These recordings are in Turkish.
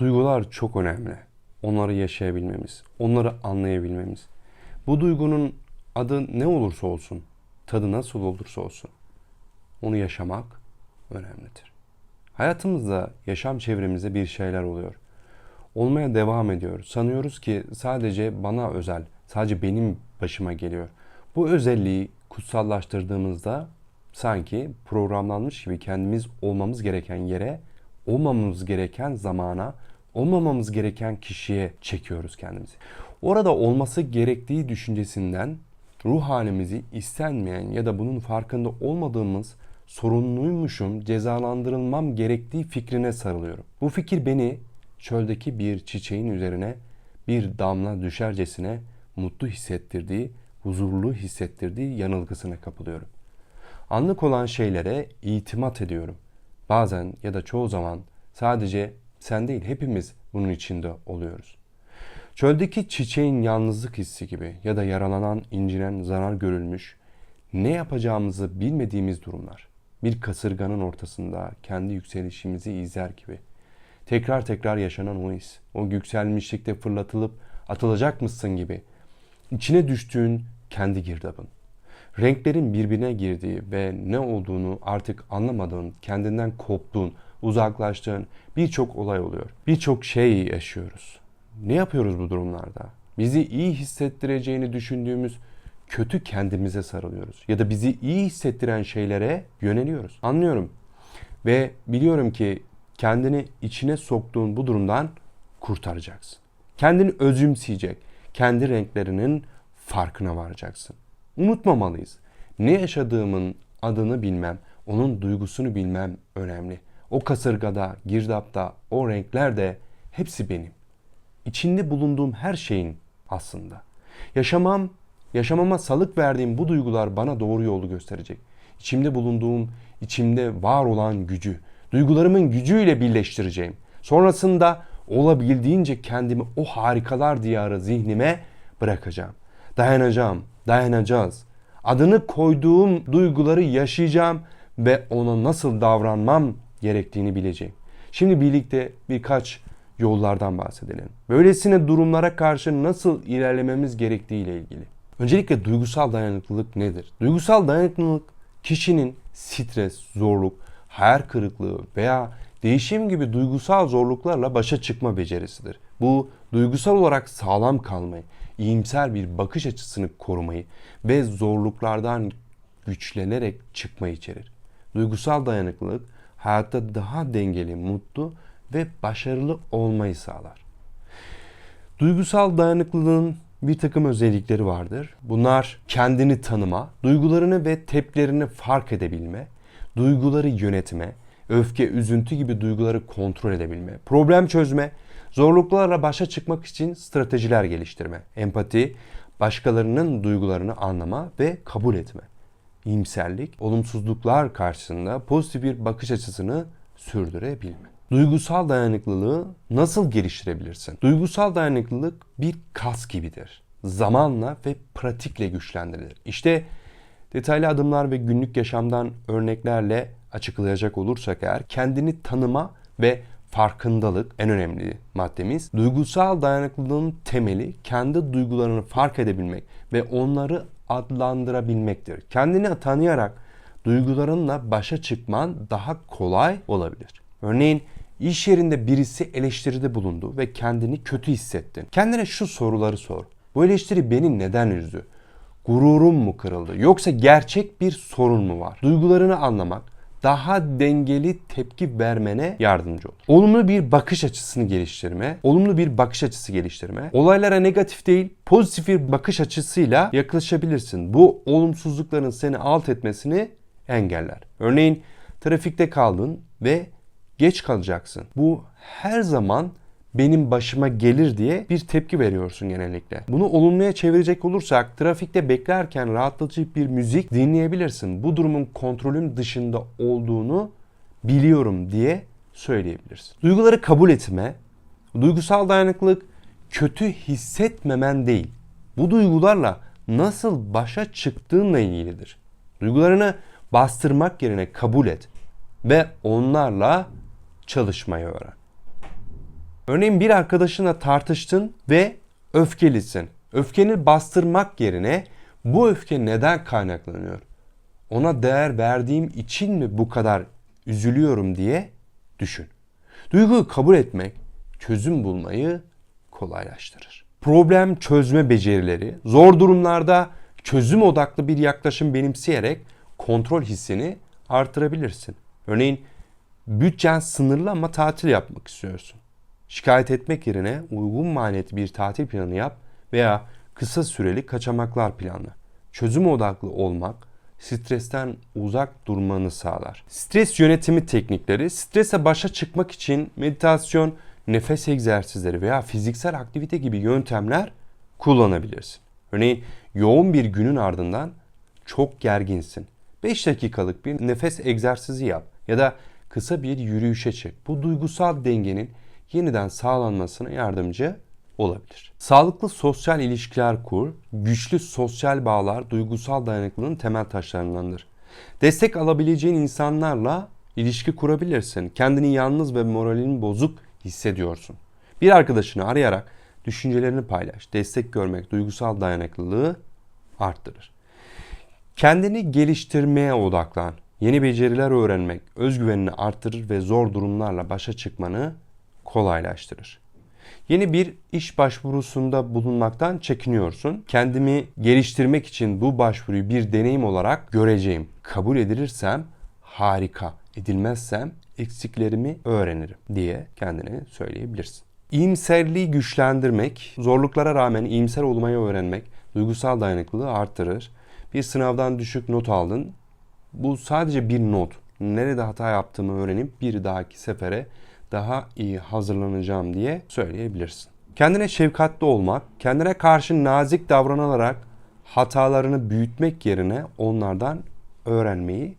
Duygular çok önemli. Onları yaşayabilmemiz, onları anlayabilmemiz. Bu duygunun adı ne olursa olsun, tadı nasıl olursa olsun, onu yaşamak önemlidir. Hayatımızda, yaşam çevremizde bir şeyler oluyor. Olmaya devam ediyor. Sanıyoruz ki sadece bana özel, sadece benim başıma geliyor. Bu özelliği kutsallaştırdığımızda sanki programlanmış gibi kendimiz olmamız gereken yere, olmamamız gereken zamana, olmamamız gereken kişiye çekiyoruz kendimizi. Orada olması gerektiği düşüncesinden ruh halimizi istenmeyen ya da bunun farkında olmadığımız sorumluymuşum, cezalandırılmam gerektiği fikrine sarılıyorum. Bu fikir beni çöldeki bir çiçeğin üzerine bir damla düşercesine mutlu hissettirdiği, huzurlu hissettirdiği yanılgısına kapılıyorum. Anlık olan şeylere itimat ediyorum. Bazen ya da çoğu zaman sadece sen değil hepimiz bunun içinde oluyoruz. Çöldeki çiçeğin yalnızlık hissi gibi ya da yaralanan, incinen, zarar görülmüş, ne yapacağımızı bilmediğimiz durumlar. Bir kasırganın ortasında kendi yükselişimizi izler gibi. Tekrar tekrar yaşanan o his, o yükselmişlikte fırlatılıp atılacakmışsın gibi. İçine düştüğün kendi girdabın. Renklerin birbirine girdiği ve ne olduğunu artık anlamadığın, kendinden koptuğun, uzaklaştığın birçok olay oluyor. Birçok şey yaşıyoruz. Ne yapıyoruz bu durumlarda? Bizi iyi hissettireceğini düşündüğümüz kötü kendimize sarılıyoruz. Ya da bizi iyi hissettiren şeylere yöneliyoruz. Anlıyorum. Ve biliyorum ki kendini içine soktuğun bu durumdan kurtaracaksın. Kendini özümseyecek, kendi renklerinin farkına varacaksın. Unutmamalıyız. Ne yaşadığımın adını bilmem, onun duygusunu bilmem önemli. O kasırgada, girdapta, o renkler de hepsi benim. İçinde bulunduğum her şeyin aslında. Yaşamam, yaşamama salık verdiğim bu duygular bana doğru yolu gösterecek. İçimde bulunduğum, içimde var olan gücü, duygularımın gücüyle birleştireceğim. Sonrasında olabildiğince kendimi o harikalar diyarı zihnime bırakacağım. Dayanacağım, dayanacağız. Adını koyduğum duyguları yaşayacağım ve ona nasıl davranmam gerektiğini bileceğim. Şimdi birlikte birkaç yollardan bahsedelim. Böylesine durumlara karşı nasıl ilerlememiz gerektiği ile ilgili. Öncelikle duygusal dayanıklılık nedir? Duygusal dayanıklılık kişinin stres, zorluk, hayal kırıklığı veya değişim gibi duygusal zorluklarla başa çıkma becerisidir. Bu duygusal olarak sağlam kalmayı, iyimser bir bakış açısını korumayı ve zorluklardan güçlenerek çıkmayı içerir. Duygusal dayanıklılık hayatta daha dengeli, mutlu ve başarılı olmayı sağlar. Duygusal dayanıklılığın bir takım özellikleri vardır. Bunlar kendini tanıma, duygularını ve tepkilerini fark edebilme, duyguları yönetme, öfke, üzüntü gibi duyguları kontrol edebilme, problem çözme, zorluklarla başa çıkmak için stratejiler geliştirme, empati, başkalarının duygularını anlama ve kabul etme. İyimserlik, olumsuzluklar karşısında pozitif bir bakış açısını sürdürebilme. Duygusal dayanıklılığı nasıl geliştirebilirsin? Duygusal dayanıklılık bir kas gibidir. Zamanla ve pratikle güçlendirilir. İşte detaylı adımlar ve günlük yaşamdan örneklerle açıklayacak olursak eğer kendini tanıma ve farkındalık en önemli maddemiz. Duygusal dayanıklılığın temeli kendi duygularını fark edebilmek ve onları adlandırabilmektir. Kendini tanıyarak duygularınla başa çıkman daha kolay olabilir. Örneğin iş yerinde birisi eleştiride bulundu ve kendini kötü hissettin. Kendine şu soruları sor. Bu eleştiri beni neden üzdü? Gururum mu kırıldı? Yoksa gerçek bir sorun mu var? Duygularını anlamak daha dengeli tepki vermene yardımcı olur. Olumlu bir bakış açısını geliştirme, olumlu bir bakış açısı geliştirme. Olaylara negatif değil, pozitif bir bakış açısıyla yaklaşabilirsin. Bu olumsuzlukların seni alt etmesini engeller. Örneğin trafikte kaldın ve geç kalacaksın. Bu her zaman benim başıma gelir diye bir tepki veriyorsun genellikle. Bunu olumluya çevirecek olursak trafikte beklerken rahatlatıcı bir müzik dinleyebilirsin. Bu durumun kontrolüm dışında olduğunu biliyorum diye söyleyebilirsin. Duyguları kabul etme, duygusal dayanıklılık kötü hissetmemen değil. Bu duygularla nasıl başa çıktığınla ilgilidir. Duygularını bastırmak yerine kabul et ve onlarla çalışmayı öğren. Örneğin bir arkadaşınla tartıştın ve öfkelisin. Öfkeni bastırmak yerine bu öfke neden kaynaklanıyor? Ona değer verdiğim için mi bu kadar üzülüyorum diye düşün. Duyguyu kabul etmek çözüm bulmayı kolaylaştırır. Problem çözme becerileri, zor durumlarda çözüm odaklı bir yaklaşım benimseyerek kontrol hissini artırabilirsin. Örneğin bütçen sınırlı ama tatil yapmak istiyorsun. Şikayet etmek yerine uygun maliyetli bir tatil planı yap veya kısa süreli kaçamaklar planla. Çözüm odaklı olmak stresten uzak durmanı sağlar. Stres yönetimi teknikleri, strese başa çıkmak için meditasyon, nefes egzersizleri veya fiziksel aktivite gibi yöntemler kullanabilirsin. Örneğin yoğun bir günün ardından çok gerginsin. 5 dakikalık bir nefes egzersizi yap ya da kısa bir yürüyüşe çık. Bu duygusal dengenin yeniden sağlanmasına yardımcı olabilir. Sağlıklı sosyal ilişkiler kur, güçlü sosyal bağlar duygusal dayanıklılığın temel taşlarındandır. Destek alabileceğin insanlarla ilişki kurabilirsin. Kendini yalnız ve moralin bozuk hissediyorsun. Bir arkadaşını arayarak düşüncelerini paylaş. Destek görmek duygusal dayanıklılığı arttırır. Kendini geliştirmeye odaklan. Yeni beceriler öğrenmek özgüvenini arttırır ve zor durumlarla başa çıkmanı kolaylaştırır. Yeni bir iş başvurusunda bulunmaktan çekiniyorsun. Kendimi geliştirmek için bu başvuruyu bir deneyim olarak göreceğim. Kabul edilirsem harika, edilmezsem eksiklerimi öğrenirim diye kendine söyleyebilirsin. İyimserliği güçlendirmek, zorluklara rağmen iyimser olmayı öğrenmek duygusal dayanıklılığı arttırır. Bir sınavdan düşük not aldın. Bu sadece bir not. Nerede hata yaptığımı öğrenip bir dahaki sefere daha iyi hazırlanacağım diye söyleyebilirsin. Kendine şefkatli olmak, kendine karşı nazik davranarak hatalarını büyütmek yerine onlardan öğrenmeyi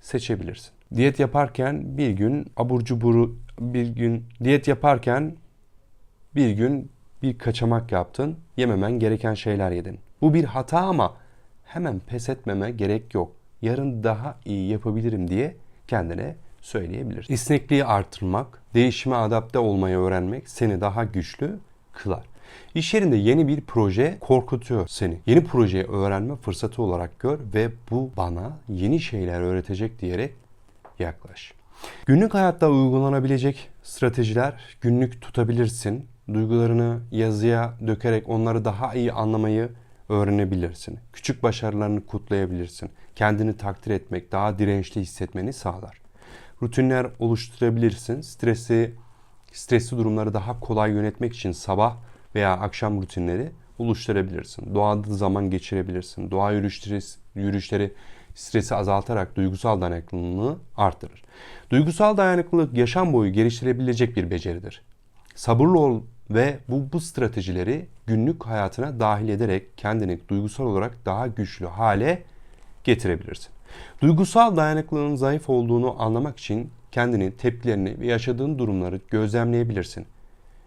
seçebilirsin. Diyet yaparken bir gün abur cuburu bir gün diyet yaparken bir gün bir kaçamak yaptın, yememen gereken şeyler yedin. Bu bir hata ama hemen pes etmeme gerek yok. Yarın daha iyi yapabilirim diye kendine söyleyebilir. İsnekliği artırmak, değişime adapte olmayı öğrenmek seni daha güçlü kılar. İş yerinde yeni bir proje korkutuyor seni. Yeni projeyi öğrenme fırsatı olarak gör ve bu bana yeni şeyler öğretecek diyerek yaklaş. Günlük hayatta uygulanabilecek stratejiler günlük tutabilirsin. Duygularını yazıya dökerek onları daha iyi anlamayı öğrenebilirsin. Küçük başarılarını kutlayabilirsin. Kendini takdir etmek, daha dirençli hissetmeni sağlar. Rutinler oluşturabilirsin. Stresi, stresli durumları daha kolay yönetmek için sabah veya akşam rutinleri oluşturabilirsin. Doğada zaman geçirebilirsin. Doğa yürüyüşleri, yürüyüşleri stresi azaltarak duygusal dayanıklılığını artırır. Duygusal dayanıklılık yaşam boyu geliştirebilecek bir beceridir. Sabırlı ol ve bu, bu stratejileri günlük hayatına dahil ederek kendini duygusal olarak daha güçlü hale getirebilirsin. Duygusal dayanıklılığın zayıf olduğunu anlamak için kendini, tepkilerini ve yaşadığın durumları gözlemleyebilirsin.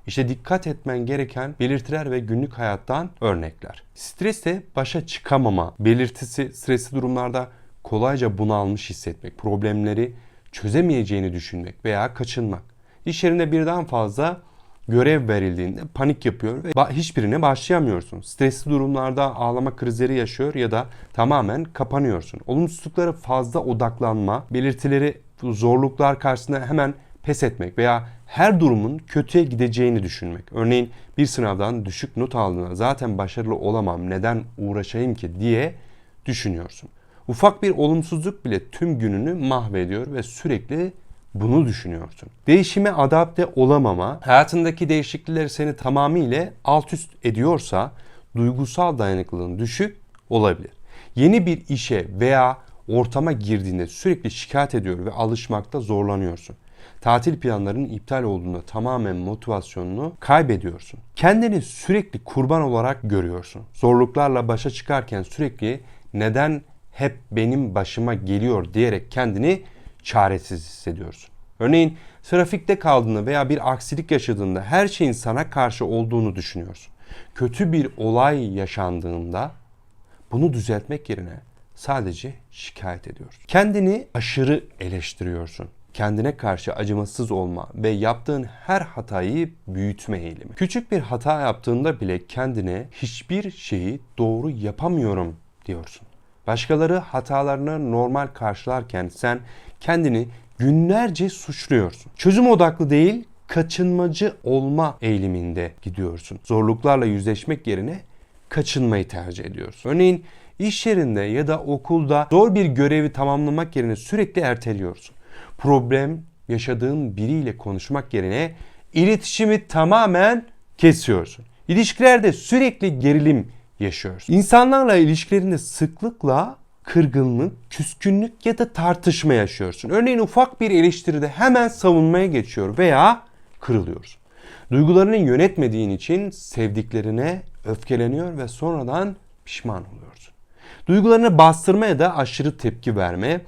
İşte dikkat etmen gereken belirtiler ve günlük hayattan örnekler. Stresle başa çıkamama belirtisi stresli durumlarda kolayca bunalmış hissetmek, problemleri çözemeyeceğini düşünmek veya kaçınmak. İş yerinde birden fazla görev verildiğinde panik yapıyor ve hiçbirine başlayamıyorsun. Stresli durumlarda ağlama krizleri yaşıyor ya da tamamen kapanıyorsun. Olumsuzluklara fazla odaklanma, belirtileri zorluklar karşısında hemen pes etmek veya her durumun kötüye gideceğini düşünmek. Örneğin bir sınavdan düşük not aldığında zaten başarılı olamam neden uğraşayım ki diye düşünüyorsun. Ufak bir olumsuzluk bile tüm gününü mahvediyor ve sürekli bunu düşünüyorsun. Değişime adapte olamama, hayatındaki değişiklikleri seni tamamıyla alt üst ediyorsa duygusal dayanıklılığın düşük olabilir. Yeni bir işe veya ortama girdiğinde sürekli şikayet ediyor ve alışmakta zorlanıyorsun. Tatil planlarının iptal olduğunda tamamen motivasyonunu kaybediyorsun. Kendini sürekli kurban olarak görüyorsun. Zorluklarla başa çıkarken sürekli neden hep benim başıma geliyor diyerek kendini çaresiz hissediyorsun. Örneğin trafikte kaldığında veya bir aksilik yaşadığında her şeyin sana karşı olduğunu düşünüyorsun. Kötü bir olay yaşandığında bunu düzeltmek yerine sadece şikayet ediyorsun. Kendini aşırı eleştiriyorsun. kendine karşı acımasız olma ve yaptığın her hatayı büyütme eğilimi. Küçük bir hata yaptığında bile kendine hiçbir şeyi doğru yapamıyorum diyorsun. Başkaları hatalarını normal karşılarken sen kendini günlerce suçluyorsun. Çözüm odaklı değil, kaçınmacı olma eğiliminde gidiyorsun. Zorluklarla yüzleşmek yerine kaçınmayı tercih ediyorsun. Örneğin iş yerinde ya da okulda zor bir görevi tamamlamak yerine sürekli erteliyorsun. Problem yaşadığın biriyle konuşmak yerine iletişimi tamamen kesiyorsun. İlişkilerde sürekli gerilim yaşıyorsun. İnsanlarla ilişkilerinde sıklıkla kırgınlık, küskünlük ya da tartışma yaşıyorsun. Örneğin ufak bir eleştiride hemen savunmaya geçiyor veya kırılıyorsun. Duygularını yönetmediğin için sevdiklerine öfkeleniyor ve sonradan pişman oluyorsun. Duygularını bastırmaya da aşırı tepki verme,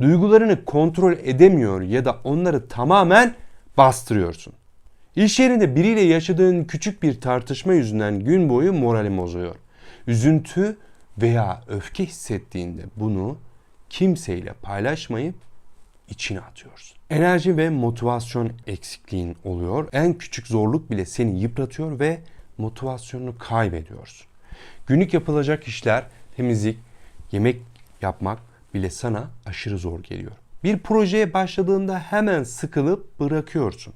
duygularını kontrol edemiyor ya da onları tamamen bastırıyorsun. İş yerinde biriyle yaşadığın küçük bir tartışma yüzünden gün boyu moralin bozuyor. Üzüntü veya öfke hissettiğinde bunu kimseyle paylaşmayıp içine atıyorsun. Enerji ve motivasyon eksikliğin oluyor. En küçük zorluk bile seni yıpratıyor ve motivasyonunu kaybediyorsun. Günlük yapılacak işler, temizlik, yemek yapmak bile sana aşırı zor geliyor. Bir projeye başladığında hemen sıkılıp bırakıyorsun.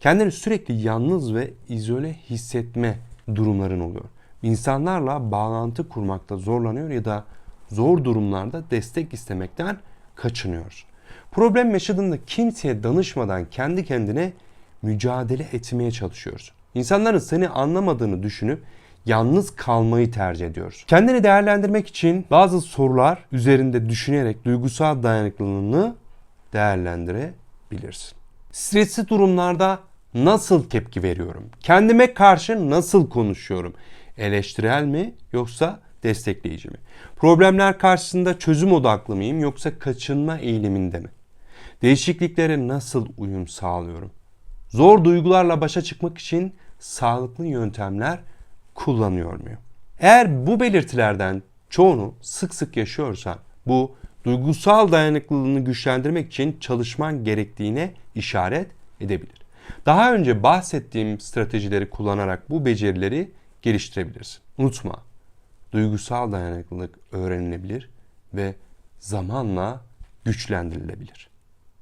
Kendini sürekli yalnız ve izole hissetme durumların oluyor. İnsanlarla bağlantı kurmakta zorlanıyor ya da zor durumlarda destek istemekten kaçınıyorsun. Problem yaşadığında kimseye danışmadan kendi kendine mücadele etmeye çalışıyorsun. İnsanların seni anlamadığını düşünüp yalnız kalmayı tercih ediyorsun. Kendini değerlendirmek için bazı sorular üzerinde düşünerek duygusal dayanıklılığını değerlendirebilirsin. Stresli durumlarda nasıl tepki veriyorum? Kendime karşı nasıl konuşuyorum? Eleştirel mi yoksa destekleyici mi? Problemler karşısında çözüm odaklı mıyım yoksa kaçınma eğiliminde mi? Değişikliklere nasıl uyum sağlıyorum? Zor duygularla başa çıkmak için sağlıklı yöntemler kullanıyor muyum? Eğer bu belirtilerden çoğunu sık sık yaşıyorsan bu duygusal dayanıklılığını güçlendirmek için çalışman gerektiğine işaret edebilir. Daha önce bahsettiğim stratejileri kullanarak bu becerileri geliştirebilirsin. Unutma, duygusal dayanıklılık öğrenilebilir ve zamanla güçlendirilebilir.